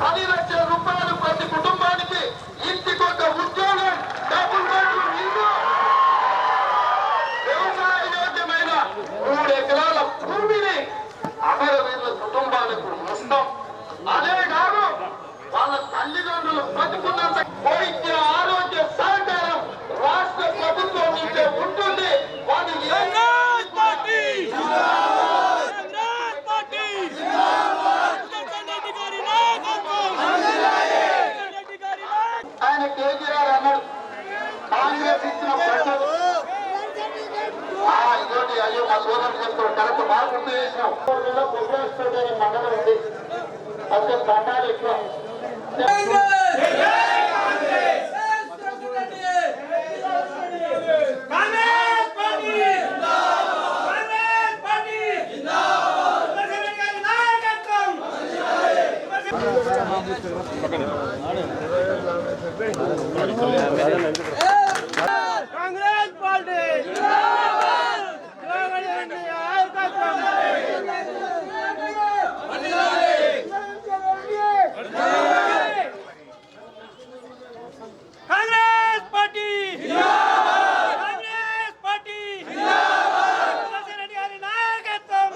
పది లక్షల రూపాయలు ప్రతి కుటుంబానికి ఇంటికొక ఉద్యోగం డబుల్ బెడ్రూమ్ ఇల్లు వ్యవసాయ యోగ్యమైన మూడు ఎకరాల భూమిని అమరవీరుల కుటుంబాలకు ఇస్తాం అదే కాదు వాళ్ళ తల్లిదండ్రులు బతుకున్నంత వైద్య ఆరోగ్య సహకారం రాష్ట్ర ప్రభుత్వం నుంచే ఉంటుంది వాళ్ళు ఏ కాంగ్రెస్ పార్టీ కాంగ్రెస్ పార్టీ జగన్ రెడ్డి గారి నాయకత్వం జగన్ రెడ్డి గారి నాయకత్వం ఆయన కేసీఆర్ అన్నాడు కాంగ్రెస్ ఇచ్చిన ప్రజలు ఆ, ఇదోటి అయ్యో మా సోదరుడు చెప్తాడు కరెక్ట్ బాగా గుర్తు చేసినాం మండలం ఉంది అసలు దండాలు ఎక్కువ కాంగ్రెస్ పార్టీ కాంగ్రెస్ పార్టీ జగన్ రెడ్డి గారి నాయకత్వం కాంగ్రెస్ పార్టీ జగన్ రెడ్డి నాయకత్వం కాంగ్రెస్ పార్టీ కాంగ్రెస్ పార్టీ సుదర్శన్ రెడ్డి గారి నాయకత్వం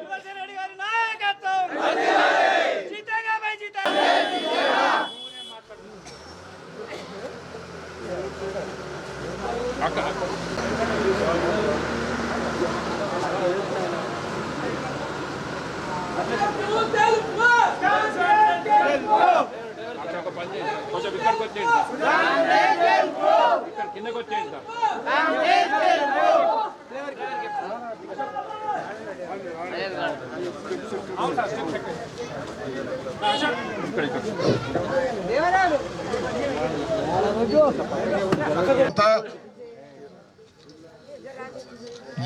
సుదర్శన్ రెడ్డి గారి నాయకత్వం జీతేగా బై జీతా ఒక పని చేయండి కొంచెం ఇక్కడికి వచ్చేయండి సార్ ఇక్కడ కిందకి వచ్చేయండి సార్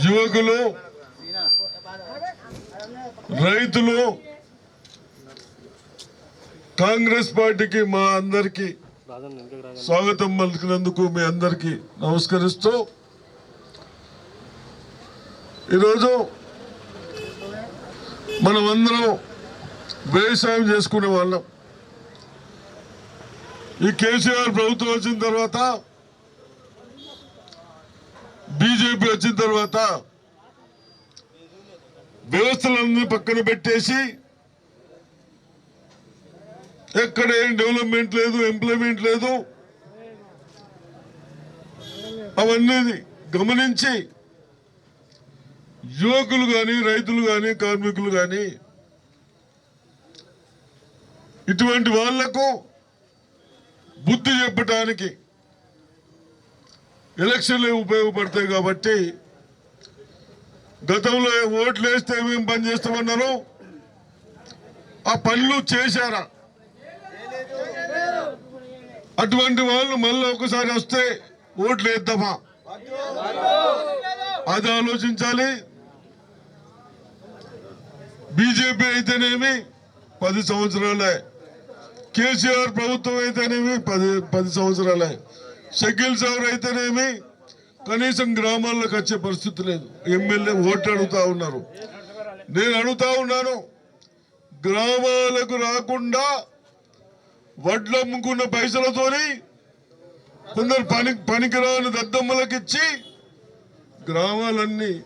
యువకులు రైతులు కాంగ్రెస్ పార్టీకి మా అందరికి స్వాగతం పలికినందుకు మీ అందరికి నమస్కరిస్తూ ఈరోజు మనమందరం వ్యవసాయం చేసుకునే వాళ్ళం. ఈ కేసీఆర్ ప్రభుత్వం వచ్చిన తర్వాత బీజేపీ వచ్చిన తర్వాత వ్యవస్థలన్నీ పక్కన పెట్టేసి ఎక్కడ ఏం డెవలప్మెంట్ లేదు ఎంప్లాయ్మెంట్ లేదు. అవన్నీ గమనించి యువకులు కానీ రైతులు కానీ కార్మికులు కానీ ఇటువంటి వాళ్ళకు బుద్ధి చెప్పటానికి ఎలక్షన్లు ఉపయోగపడతాయి కాబట్టి గతంలో ఓట్లు వేస్తే ఏమేం పని చేస్తామన్నారు? ఆ పనులు చేశారా? అటువంటి వాళ్ళు మళ్ళీ ఒకసారి వస్తే ఓట్లు వేద్దామా? అది ఆలోచించాలి. బీజేపీ అయితేనేమి పది సంవత్సరాలే. కేసీఆర్ ప్రభుత్వం అయితేనేమి పది పది సంవత్సరాలే. షకీల్ సార్ అయితేనేమి కనీసం గ్రామాల్లోకి వచ్చే పరిస్థితి లేదు. ఎమ్మెల్యే ఓట్లు అడుగుతా ఉన్నారు. నేను అడుగుతా ఉన్నాను గ్రామాలకు రాకుండా వడ్లు అమ్ముకున్న పైసలతోని కొందరు పని పనికిరాని దద్దమ్మలకు ఇచ్చి గ్రామాలన్నీ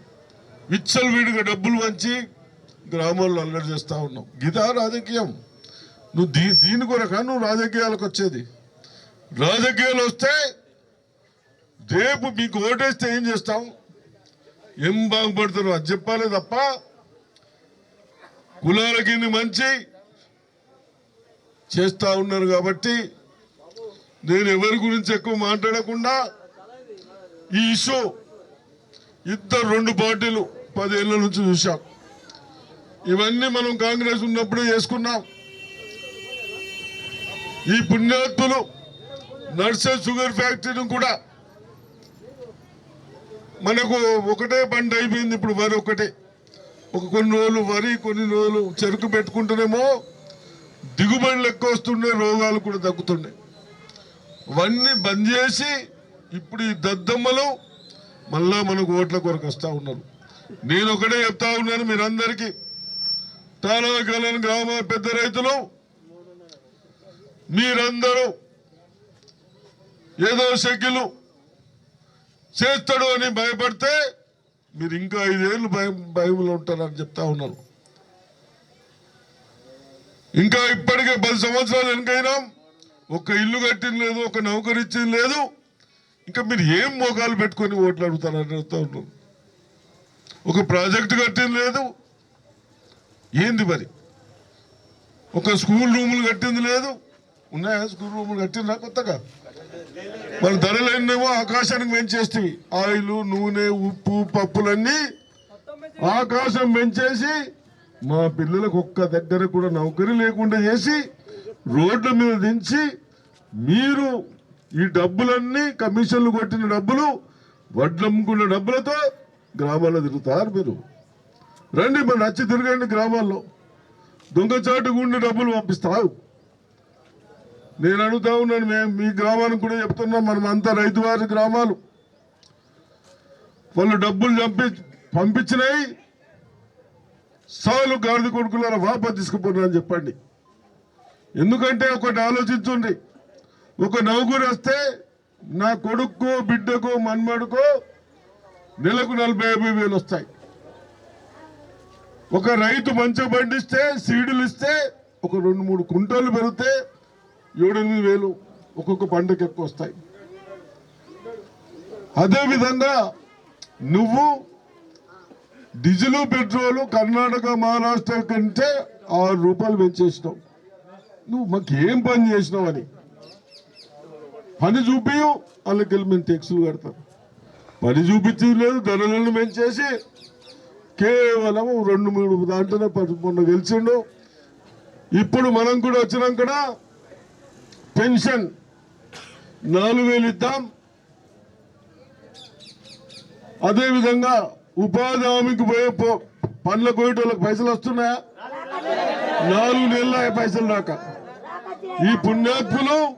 విచ్చలవిడిగా డబ్బులు వంచి గ్రామాల్లో అల్లరి చేస్తూ ఉన్నావు గీతా రాజకీయం. నువ్వు దీ దీని కొరక నువ్వు రాజకీయాలకు వచ్చేది. రాజకీయాలు వస్తే రేపు మీకు ఓటేస్తే ఏం చేస్తాం? ఏం బాగుపడతారు అది చెప్పాలి తప్ప కులాలకి మంచి చేస్తా ఉన్నారు కాబట్టి నేను ఎవరి గురించి ఎక్కువ మాట్లాడకుండా ఈ ఇష్యూ ఇద్దరు రెండు పార్టీలు పదేళ్ళ నుంచి చూశాం. ఇవన్నీ మనం కాంగ్రెస్ ఉన్నప్పుడే చేసుకున్నాం. ఈ పుణ్యాత్ములు నర్సే షుగర్ ఫ్యాక్టరీని కూడా మనకు ఒకటే పంట అయిపోయింది ఇప్పుడు వరి ఒకటే ఒక కొన్ని రోజులు వరి కొన్ని రోజులు చెరుకు పెట్టుకుంటేనేమో దిగుబడులు ఎక్కువ వస్తుండే రోగాలు కూడా తగ్గుతుండే. అవన్నీ బంద్ చేసి ఇప్పుడు ఈ దద్దమ్మలు మళ్ళా మనకు ఓట్ల కొరకు వస్తూ ఉన్నారు. నేను ఒకటే చెప్తా ఉన్నాను మీరందరికీ. తాళాకాలం గ్రామ పెద్ద రైతులు మీరందరూ ఏదో షకిలు చేస్తాడు అని భయపడితే మీరు ఇంకా ఐదేళ్ళు భయం భయంలో ఉంటారని చెప్తా ఉన్నాను ఇంకా ఇప్పటికే పది సంవత్సరాలు వెనకైనాం ఒక ఇల్లు కట్టింది లేదు ఒక నౌకరు ఇచ్చింది లేదు. ఇంకా మీరు ఏం మోకాలు పెట్టుకొని ఓట్లు అడుగుతారని అడుగుతా ఒక ప్రాజెక్టు కట్టింది లేదు. ఏంది మరి? ఒక స్కూల్ రూములు కట్టింది లేదు. ఉన్నాయా స్కూల్ రూములు? కట్టిందా కొత్తగా? మన ధరలన్నేమో ఆకాశానికి పెంచేస్తేవి. ఆయిల్ నూనె ఉప్పు పప్పులన్నీ ఆకాశం పెంచేసి మా పిల్లలకు ఒక్క దగ్గర కూడా నౌకరీ లేకుండా చేసి రోడ్ల మీద దించి మీరు ఈ డబ్బులన్నీ కమిషన్లు కొట్టిన డబ్బులు వడ్లమ్ముకున్న డబ్బులతో గ్రామాల్లో తిరుగుతారు మీరు. రండి మరి నచ్చి తిరగండి గ్రామాల్లో. దొంగచాటు ఉండే డబ్బులు పంపిస్తావు నేను అడుగుతా ఉన్నాను మేము మీ గ్రామానికి కూడా చెప్తున్నాం మనం అంతా రైతు వారి గ్రామాలు. వాళ్ళు డబ్బులు చంపి పంపించినాయి సాలు గాడిద కొడుకులారా వాపస్ తీసుకుపోతున్నారని చెప్పండి. ఎందుకంటే ఒకటి ఆలోచించండి. ఒక నవ్వుగురు వస్తే నా కొడుక్కో బిడ్డకో మన్మడుకో నెలకు నలభై యాభై వేలు వస్తాయి. ఒక రైతు మంచిగా పండిస్తే సీడులు ఇస్తే ఒక రెండు మూడు కుంటలు పెరిగితే ఏడెనిమిది వేలు ఒక్కొక్క పంటకు ఎక్కువ వస్తాయి. అదేవిధంగా నువ్వు డీజిల్ పెట్రోల్ కర్ణాటక మహారాష్ట్ర కంటే ఆరు రూపాయలు పెంచేసినావు. నువ్వు మాకు ఏం పని చేసినావు అని? పని చూపియు వాళ్ళకి వెళ్ళి మేము టెక్స్లు కడతాం. పని చూపించడం లేదు ధరలను పెంచేసి కేవలం రెండు మూడు దాంట్లోనే ప- మొన్న గెలిచిండు. ఇప్పుడు మనం కూడా వచ్చినాక పెన్షన్ నాలుగు వేలు ఇద్దాం. అదేవిధంగా ఉపాధి హామీకి పోయే పో- పండ్ల కోయటోళ్ళకి పైసలు వస్తున్నాయా? నాలుగు నెలల పైసలు రాక. ఈ పుణ్యాత్ములు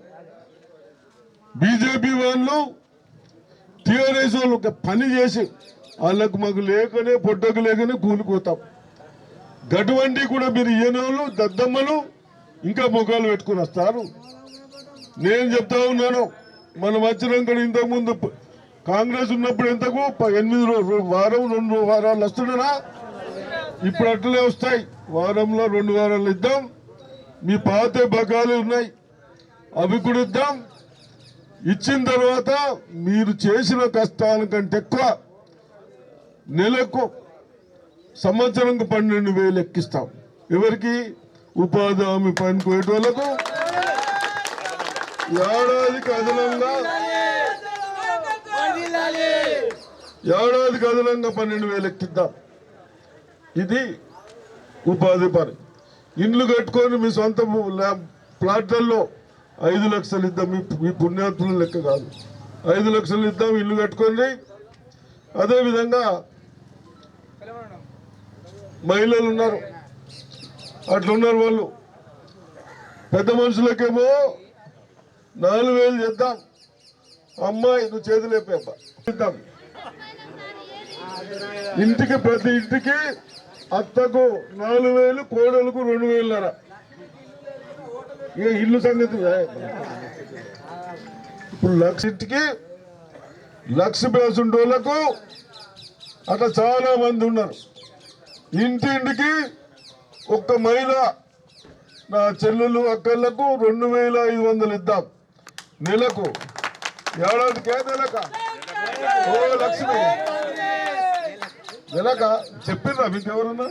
బీజేపీ వాళ్ళు టీఆర్ఎస్ వాళ్ళు ఒక పని చేసి వాళ్ళకు మాకు లేకనే పొట్టకు లేకనే కూలిపోతాం. గటువంటి కూడా మీరు ఈయనోళ్ళు దద్దమ్మలు ఇంకా ముఖాలు పెట్టుకుని వస్తారు. నేను చెప్తా ఉన్నాను మనం వచ్చినాక ఇంతకుముందు కాంగ్రెస్ ఉన్నప్పుడు ఎంతకు? ప- ఎనిమిది రోజులు వారం రెండు వారాలు వస్తుండనా? ఇప్పుడు అట్లే వస్తాయి. వారంలో రెండు వారాలు ఇద్దాం. మీ పాత బకాలు ఉన్నాయి. అవి కూడా ఇద్దాం. ఇచ్చిన తర్వాత మీరు చేసిన కష్టానికంటే ఎక్కువ నెలకు సంవత్సరంకు పన్నెండు వేలు ఎక్కిస్తాం. ఎవరికి? ఉపాధి హామీ పని పోయేటోళ్ళకు ఏడాదికి అదనంగా ఏడాదికి అదనంగా పన్నెండు వేలు ఎక్కిద్దాం. ఇది ఉపాధి పని. ఇండ్లు కట్టుకొని మీ సొంత ప్లాట్లలో ఐదు లక్షలు ఇద్దాం. మీ మీ పుణ్యాత్ముల లెక్క కాదు. ఐదు లక్షలు ఇద్దాం ఇల్లు కట్టుకోండి అదేవిధంగా మహిళలు ఉన్నారు. అట్లున్నారు వాళ్ళు. పెద్ద మనుషులకేమో నాలుగు వేలు చేద్దాం. అమ్మాయి నువ్వు చేతులేపేద్దాం ఇంటికి ప్రతి ఇంటికి అత్తకు నాలుగు వేలు కోడలకు రెండు వేలున్నర. ఇక ఇల్లు సంగతి? ఇప్పుడు లక్ష ఇంటికి లక్ష పేసుంటోళ్ళకు అట్లా చాలా మంది ఉన్నారు. ఇంటింటికి ఒక్క మహిళ నా చెల్లెలు అక్కలకు రెండు వేల ఐదు వందలు ఇద్దాం. నెలకు. ఏడాదికే నెలక? ఓ లక్ష్మి నెలక చెప్పిందా మీకు ఎవరన్నా?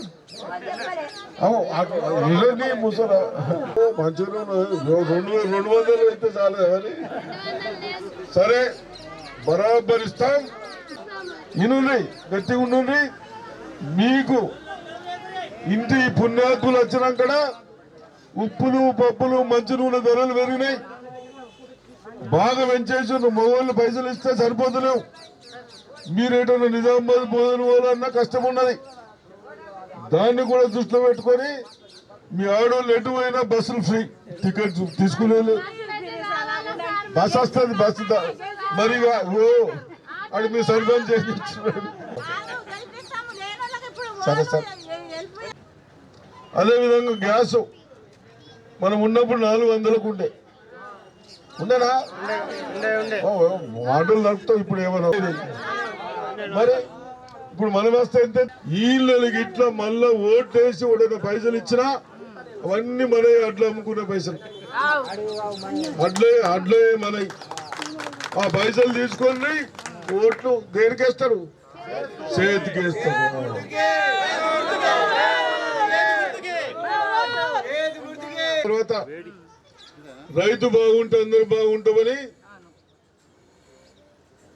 ఇవన్నీ ముసల మంచిగా రెండు వేలు రెండు వందలు అయితే చాలే అని సరే బరాబర్ ఇస్తాం ఇనుండి గట్టిగా ఉండండి మీకు ఇంటి పుణ్యాత్ములు వచ్చినాక ఉప్పులు పప్పులు మంచి నూనె ధరలు పెరిగినాయి. బాగా పెంచేసి మగవాళ్ళు పైసలు ఇస్తే సరిపోతలేవు. మీరేటన్నా నిజామాబాద్ పోదని పోవాలన్నా కష్టం ఉన్నది దాన్ని కూడా దృష్టిలో పెట్టుకొని మీ ఆడవాళ్ళు ఎటు పోయినా బస్సులు ఫ్రీ టికెట్ తీసుకునే బస్ వస్తుంది బస్సు దా- మరి ఓ అది మీ సర్పంచ్ చేసి. సరే, సరే. అదేవిధంగా గ్యాస్ మనం ఉన్నప్పుడు నాలుగు వందలకు ఉండే. ఉండనా? మాటలు నడుపుతావు ఇప్పుడు ఏమన్నా. మరి ఇప్పుడు మనం వస్తే ఎంత? వీళ్ళకి ఇట్లా మళ్ళా ఓటు వేసి ఒకటి పైసలు ఇచ్చినా అవన్నీ మన అడ్లు అమ్ముకునే పైసలు. అడ్లే అడ్లే మనవి ఆ పైసలు తీసుకొని ఓట్లు దేనికేస్తారు? చేతికేస్తారు. తర్వాత రైతు బాగుంటే అందరూ బాగుంటామని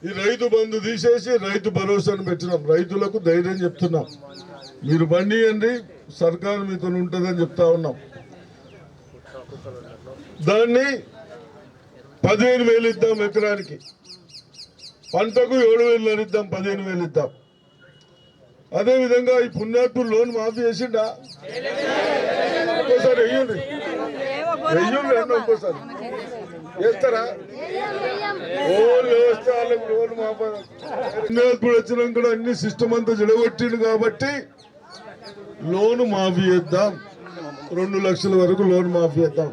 ఈ రైతు బంధు తీసేసి రైతు భరోసాను పెట్టినాం. రైతులకు ధైర్యం చెప్తున్నాం. మీరు బండి అండి సర్కారు మీతో ఉంటుందని చెప్తా ఉన్నాం. దాన్ని పదిహేను వేలు ఇద్దాం ఎకరానికి. పంటకు ఏడు వేలు ఇద్దాం పదిహేను వేలు ఇద్దాం. అదే విధంగా ఈ పుణ్యాత్ముడు లోన్ మాఫీ చేసిండా? ఇంకోసారి వెయ్యండి. వెయ్యండి ఇంకోసారి చేస్తారా? ఓళ్ళు లోన్ మాఫీ కూడా అన్ని సిస్టమ్ అంతా జడగొట్టిండు కాబట్టి లోన్ మాఫీ చేద్దాం. రెండు లక్షల వరకు లోన్ మాఫీ చేద్దాం.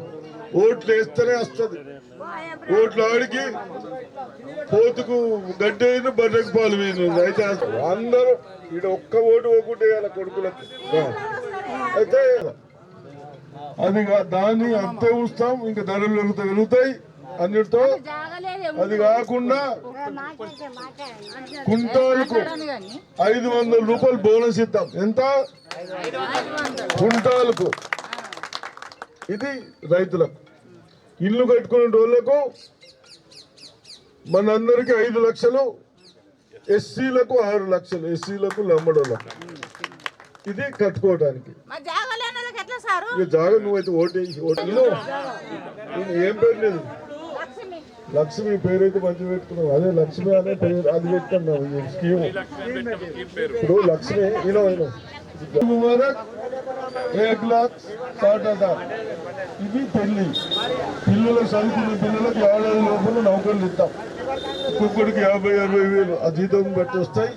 ఓట్లు వేస్తేనే వస్తుంది. ఓట్లు ఆడికి పోతుకు గడ్డి అయిన బర్రెకు పాలు వేయను అయితే అందరూ ఇక్కడ ఒక్క ఓటు పోకుంటే వేయాలి కొడుకులకు. అయితే అది దాన్ని అంతే ఉంచుతాం ఇంకా ధరలు పెరుగుతాయి పెరుగుతాయి. అన్నిటితో అది కాకుండా కుంటాలకు ఐదు వందల రూపాయలు బోనస్ ఇద్దాం. ఎంత? కుంటాలకు. ఇది రైతులకు. ఇల్లు కట్టుకునే రోజులకు మనందరికి ఐదు లక్షలు ఎస్సీలకు ఆరు లక్షలు ఎస్సీలకు లంబడోళ్ళకు ఇది కట్టుకోవడానికి. వాళ్ళకి జాగ నువ్వైతే ఓటేసి ఓటు ఏం పేరు లేదు లక్ష్మి పేరైతే మంచి పెట్టుకున్నావు. అదే లక్ష్మి అనే పేరు అది పెట్టుకున్నావు ఈ స్కీమ్. ఇప్పుడు లక్ష్మి ఈలో ఈనో ముబారక్ ఏక్ లాక్ సాట్ హజార్ ఇది పెళ్ళి పిల్లలు చదువుకున్న పిల్లలకు ఏడాది లోపల నౌకర్లు ఇస్తాం. ఒక్కొక్కడికి యాభై అరవై వేలు. ఆ జీతం బట్టి వస్తాయి.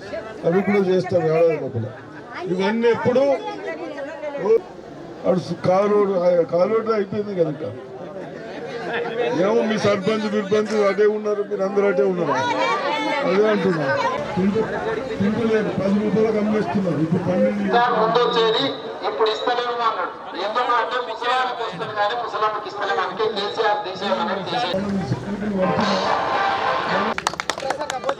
అవి కూడా చేస్తాం ఏడాది లోపల. ఇవన్నీ ఎప్పుడు? ఓ- కారు అయిపోయింది కనుక. ఏమో మీ సర్పంచ్ బిర్పంచ్ అటే ఉన్నారు మీరు అందరూ అటే ఉన్నారు. అదే అంటున్నా తింటు తింటలేదు పది రూపాయలకు అమ్మేస్తున్నారు ఇప్పుడు పన్నెండు సార్ ముందు వచ్చేది ఇప్పుడు ఇస్తలేము అన్నాడు. ఎందుకు అంటే ముసలానికి వస్తుంది కానీ ముసలానికి ఇస్తలేము అందుకే కేసీఆర్ తీసేయమని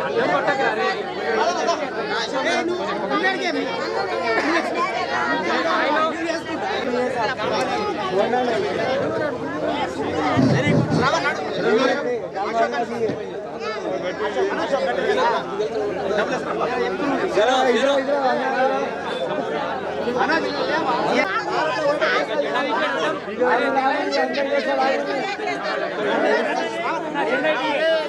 కొద్దిగా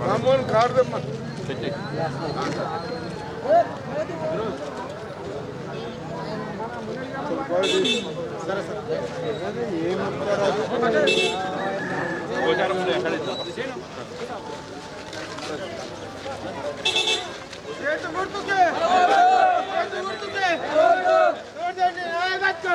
Ramon kardımı. Çekil. చేతి గుర్తుకే చేతి గుర్తుకే రోడ్డు ఐవత్తు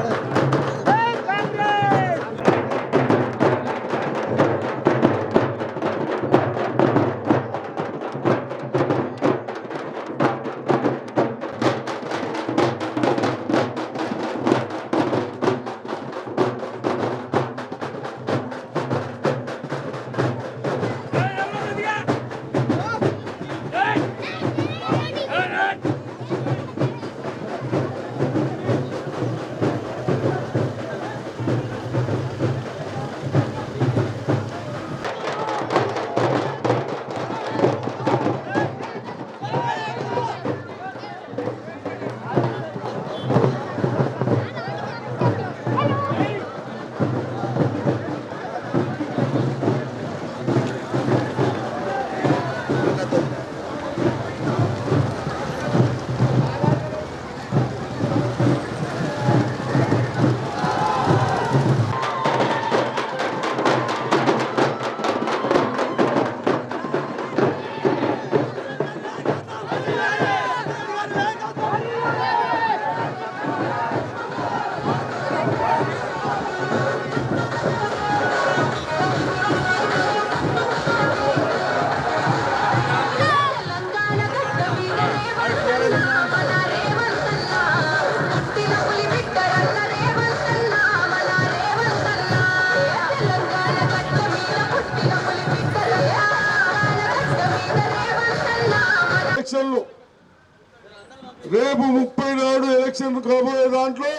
రేపు ముప్పై నాడు ఎలక్షన్ కాబోయే దాంట్లో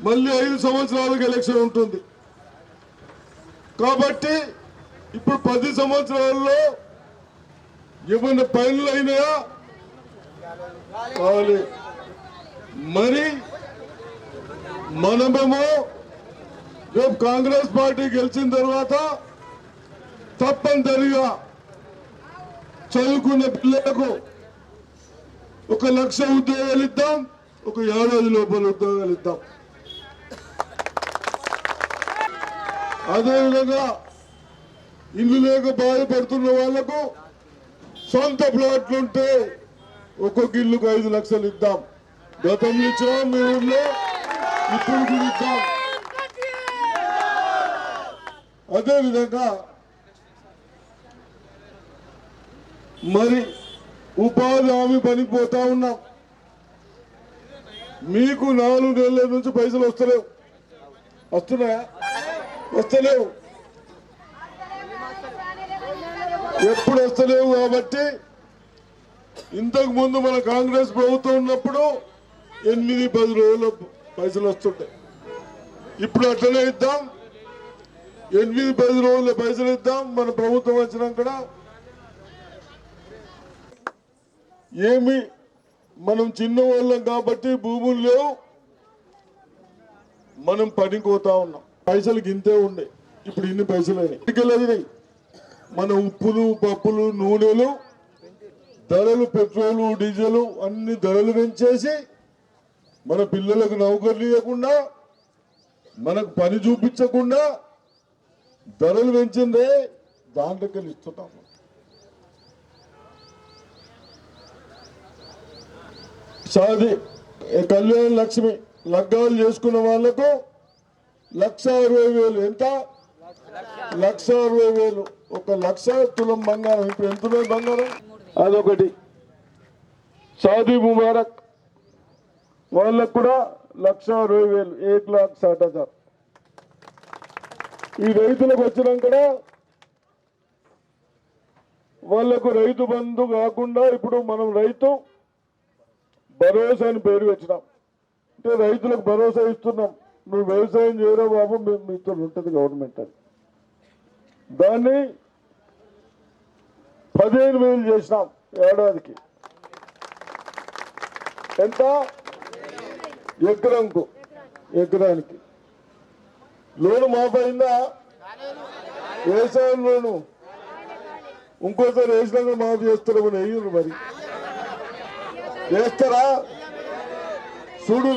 మళ్ళీ ఐదు సంవత్సరాలకు ఎలక్షన్ ఉంటుంది. కాబట్టి ఇప్పుడు పది సంవత్సరాల్లో ఏమైనా పనులు అయినాయా? కావాలి. మరి మనమేమో రేపు కాంగ్రెస్ పార్టీ గెలిచిన తర్వాత తప్పనిసరిగా చదువుకున్న పిల్లలకు ఒక లక్ష ఉద్యోగాలు ఇద్దాం ఒక ఏడాది లోపల ఉద్యోగాలు ఇద్దాం. అదేవిధంగా ఇల్లు లేక బాధపడుతున్న వాళ్ళకు సొంత ప్లాట్లు ఉంటే ఒక్కొక్క ఇల్లుకు ఐదు లక్షలు ఇద్దాం. గతంలో ఇచ్చాం మీ ఊళ్ళో ఇప్పుడు కూడా ఇద్దాం. అదేవిధంగా మరి ఉపాధి హామీ పని పోతా ఉన్నాం. మీకు నాలుగు నెలల నుంచి పైసలు వస్తలేవు. వస్తున్నాయా? వస్తలేవు. ఎప్పుడు వస్తలేవు కాబట్టి ఇంతకు ముందు మన కాంగ్రెస్ ప్రభుత్వం ఉన్నప్పుడు ఎనిమిది పది రోజుల పైసలు వస్తుంటాయి ఇప్పుడు అట్లనే ఇద్దాం. ఎనిమిది పది రోజుల పైసలు ఇద్దాం. మన ప్రభుత్వం వచ్చినాక ఏమి? మనం చిన్న వాళ్ళం కాబట్టి భూములు లేవు. మనం పనికోతా ఉన్నాం. పైసలు గింతే ఉండే. ఇప్పుడు ఇన్ని పైసలు అయినాయి. మన ఉప్పులు పప్పులు నూనెలు ధరలు పెట్రోలు డీజిల్ అన్ని ధరలు పెంచేసి మన పిల్లలకు నౌకర్లు ఇవ్వకుండా మనకు పని చూపించకుండా ధరలు పెంచిందే దాంట్లోకి ఇస్తున్నాము సాది కళ్యాణ లక్ష్మి లగ్గాలు చేసుకున్న వాళ్ళకు లక్ష అరవై వేలు ఎంత? లక్ష అరవై వేలు. ఒక లక్ష తులం బంగారం. ఇప్పుడు ఎంత బంగారం? అదొకటి. సాది ముబారక్ వాళ్ళకు కూడా లక్ష అరవై వేలు. ఏక్ లాక్ సాట్ హజార్ ఈ రైతులకు వచ్చినాక వాళ్ళకు రైతు బంధు కాకుండా ఇప్పుడు మనం రైతు భరోసా అని పేరు వచ్చినాం అంటే రైతులకు భరోసా ఇస్తున్నాం. నువ్వు వ్యవసాయం చేయరా బాబు మేము మీతో ఉంటుంది గవర్నమెంట్ అని. దాన్ని పదిహేను వేలు చేసినాం ఏడాదికి. ఎంత? ఎకరంకు ఎకరానికి. లోను మాపైందా? వ్యవసాయం లోను ఇంకోసారి వేసినాక మాఫీ చేస్తారు మరి. వేస్తారా? చూడు.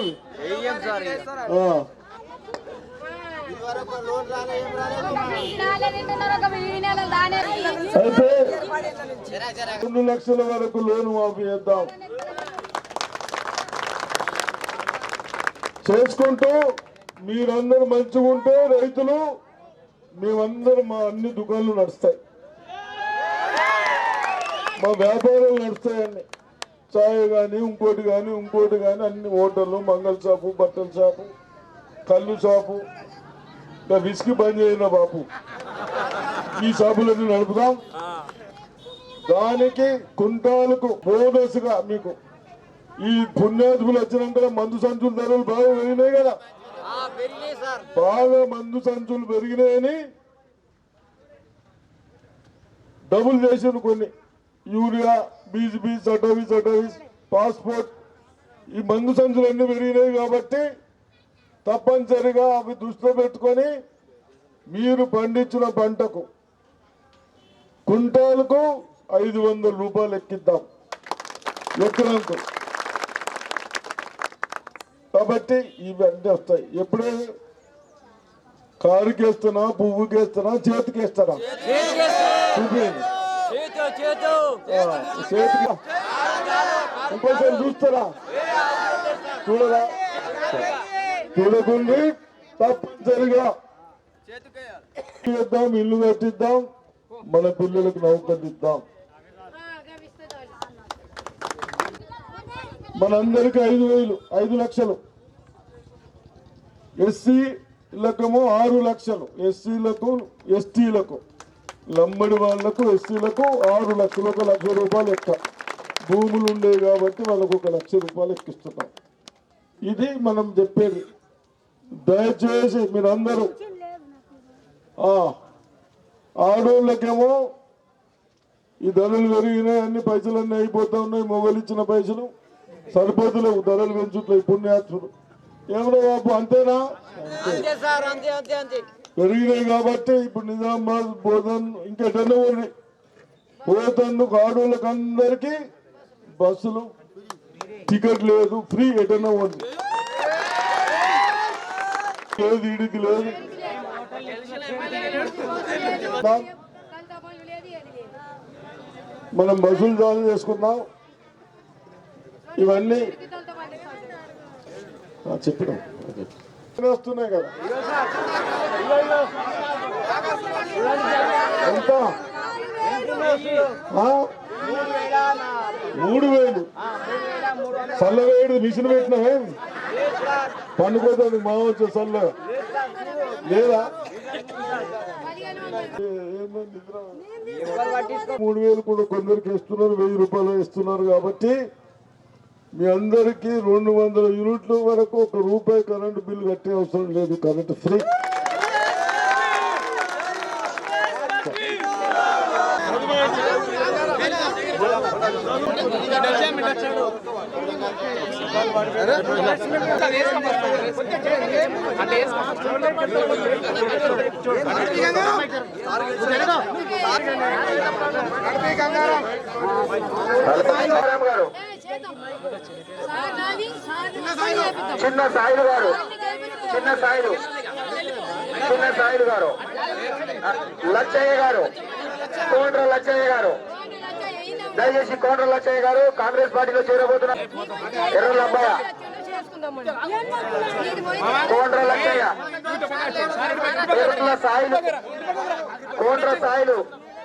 అయితే రెండు లక్షల వరకు లోన్ మాఫీ చేద్దాం. చేసుకుంటూ మీరందరూ మంచిగా ఉంటే రైతులు మేమందరూ మా అన్ని దుకాణాలు నడుస్తాయి. మా వ్యాపారాలు నడుస్తాయండి. చాయ్ కానీ ఇంకోటి కానీ ఇంకోటి కానీ అన్ని హోటళ్ళు మంగళ షాపు బట్టల షాపు కళ్ళు షాపు. ఇంకా విసికి బంద్ చేసిన బాపు. ఈ షాపులన్నీ నడుపుదాం. దానికి కుంటాలకు బోనస్గా మీకు. ఈ పుణ్యాధిపులు వచ్చినాక మందు సంచుల ధరలు బాగా పెరిగినాయి కదా. బాగా మందు సంచులు పెరిగినాయని డబుల్ చేసారు కొన్ని. యూరియా బీజీపీ సటోవి సటోవి పాస్పోర్ట్ ఈ మందు సంచులు అన్ని పెరిగినాయి కాబట్టి తప్పనిసరిగా అవి దృష్టిలో పెట్టుకొని మీరు పండించిన పంటకు కుంటాలకు ఐదు వందల రూపాయలు ఎక్కిద్దాం. ఎకరాకు కాబట్టి ఇవన్నీ వస్తాయి. ఎప్పుడే కారుకేస్తున్నా పువ్వుకేస్తున్నా చేతికేస్తారా చూపించండి చేతికి ఇంకోసారి చూస్తారా చూడరా? చూడకుండి తప్పనిసరిగా చేద్దాం ఇల్లు కట్టిద్దాం మన పిల్లలకు నౌకటిద్దాం మనందరికి ఐదు వేలు ఐదు లక్షలు. ఎస్సీలకము ఆరు లక్షలు ఎస్సీలకు ఎస్టీలకు లంబడి వాళ్ళకు ఎస్సీలకు ఆరు లక్షలు ఒక లక్ష రూపాయలు ఎక్క భూములు ఉండేవి కాబట్టి వాళ్ళకు ఒక లక్ష రూపాయలు ఎక్కిస్తున్నాం ఇది మనం చెప్పేది. దయచేసి మీరందరూ ఆడోళ్ళకేమో ఈ ధరలు పెరిగినాయి అన్ని పైసలు అన్నీ అయిపోతా ఉన్నాయి మొబైల్ ఇచ్చిన పైసలు. సరిపోతులేవు ధరలు పెంచుతున్నాయి పుణ్యాత్ములు ఏమన్నా బాబు అంతేనా? పెరిగినాయి కాబట్టి ఇప్పుడు నిజామాబాద్ బోధన్ ఇంకెటన్నా ఉన్నాయి పోతందుకు ఆడోళ్ళకి అందరికీ బస్సులు టికెట్ లేదు ఫ్రీ ఎటన్నా ఉంది. లేదు ఇడికి లేదు. మనం బస్సులు జాయిన్ చేసుకుందాం. ఇవన్నీ. చెప్పడం చెప్పినాం వస్తున్నాయి కదా. ఎంత? మూడు వేలు. చల్లవేడు మిషన్ పెట్టినావే పండుకోతుంది మా వచ్చే చల్ల. లేదా? మూడు వేలు కూడా కొందరికి ఇస్తున్నారు వెయ్యి రూపాయలు ఇస్తున్నారు కాబట్టి మీ అందరికీ రెండు వందల యూనిట్ల వరకు ఒక రూపాయి కరెంటు బిల్లు కట్టే అవసరం లేదు కరెంటు ఫ్రీ. గారు చిన్న సాయిలు గారు. చిన్న సాయిలు. చిన్న సాయిలు గారు. లచ్చయ్య గారు. కోండ్ర లచ్చయ్య గారు. దయచేసి కోండ్ర లచ్చయ్య గారు కాంగ్రెస్ పార్టీలో చేరబోతున్నారు. ఎర్రల అబ్బాయ. కోండ్ర లచ్చయ్య. ఎర్రల సాయిలు. కోండ్ర సాయిలు.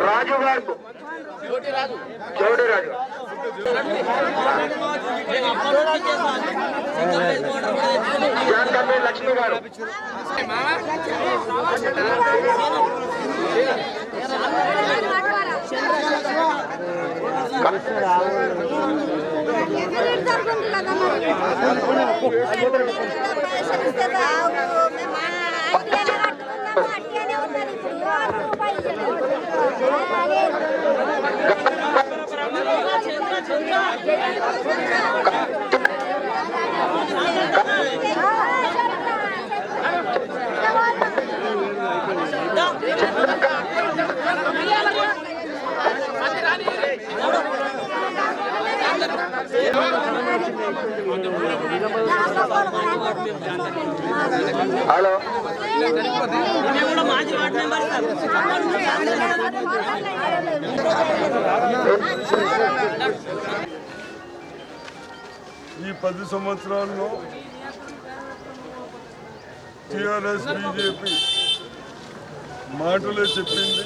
రాజు గారు చౌడి రాజు లక్ష్మి గారు Gracias. హలో. ఈ పది సంవత్సరాల్లో టిఆర్ఎస్ బీజేపీ మాటలే చెప్పింది.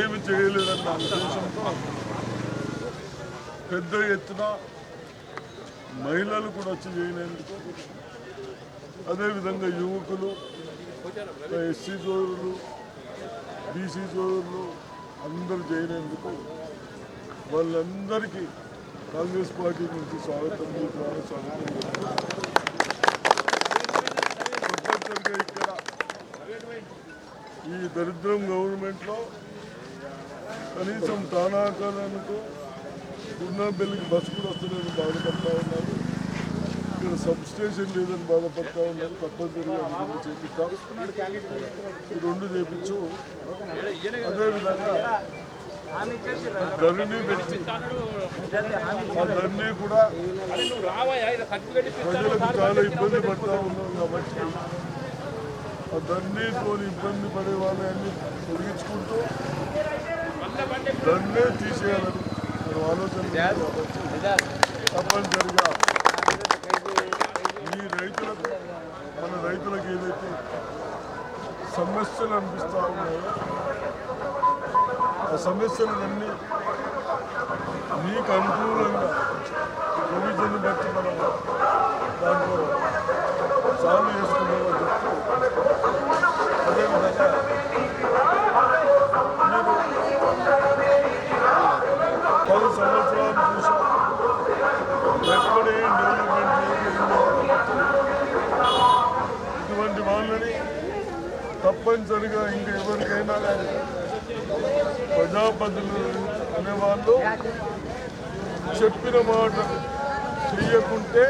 ఏమి చేయలేదన్న ఉద్దేశంతో పెద్ద ఎత్తున మహిళలు కూడా వచ్చి చేయలేందుకు. అదేవిధంగా యువకులు ఎస్సీ సోదరులు బీసీ సోదరులు అందరూ చేయలేందుకు. వాళ్ళందరికీ కాంగ్రెస్ పార్టీ నుంచి స్వాగతం మీ స్వాగతం తప్పనిసరిగా ఇక్కడ ఈ దరిద్రం గవర్నమెంట్లో కనీసం తానాకాలకు గున్నాబెల్లికి బస్సు కూడా వస్తుందని బాధపడతా ఉన్నారు. ఇక్కడ సబ్ స్టేషన్ లేదని బాధపడతా ఉన్నారు తప్పనిసరిగా చేపిస్తాం. రెండు చేపించు. అదేవిధంగా ధరణి పెట్టి ఆ ధరణి కూడా ప్రజలకు చాలా ఇబ్బంది పడతా ఉన్నాం కాబట్టి ఆ ధరణితో ఇబ్బంది పడే వాళ్ళని తొలగించుకుంటూ ధరణే తీసేయాలని ఆలోచన తప్పనిసరిగా ఈ రైతులకు మన రైతులకు ఏదైతే సమస్యలు అనిపిస్తూ ఉన్నాయో ఆ సమస్యలన్నీ మీకు అనుకూలంగా ప్రొవిజన్ బట్టి తప్పనిసరిగా ఇంకా ఎవరికైనా కానీ ప్రజాపతులు అనేవాళ్ళు చెప్పిన మాట చెయ్యకుంటే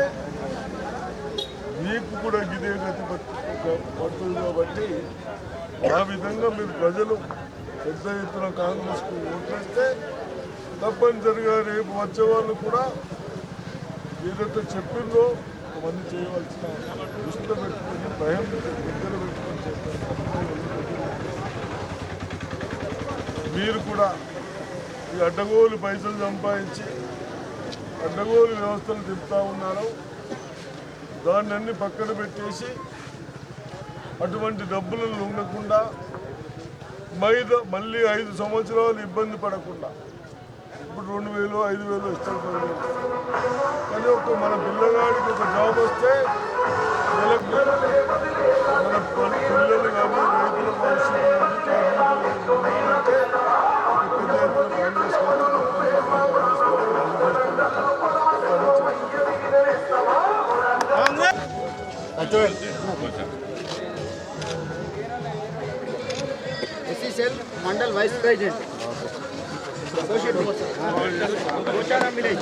మీకు కూడా గిదే గతి పడుతుంది కాబట్టి ఆ విధంగా మీరు ప్రజలు పెద్ద ఎత్తున కాంగ్రెస్కు ఓట్లేస్తే తప్పనిసరిగా రేపు వచ్చేవాళ్ళు కూడా ఏదైతే చెప్పిందో అవన్నీ చేయవలసిన దృష్టిలో పెట్టుకుని భయం దగ్గర పెట్టుకుని మీరు కూడా ఈ అడ్డగోలు పైసలు సంపాదించి అడ్డగోలు వ్యవస్థలు తిప్పుతూ ఉన్నారు. దాన్ని అన్ని పక్కన పెట్టేసి అటువంటి డబ్బులను ఉండకుండా మైద మళ్ళీ ఐదు సంవత్సరాలు ఇబ్బంది పడకుండా ఇప్పుడు రెండు వేలు ఐదు వేలు ఇస్తారు కానీ ఒక మన పిల్లగాడికి ఒక జాబ్ వస్తే మన పిల్లలు కానీ రైతుల భవిష్యత్తు જોયેલ છે એસી સેલ મંડળ વાઇસ પ્રેસિડેન્ટ ગોચારામ વિલેજ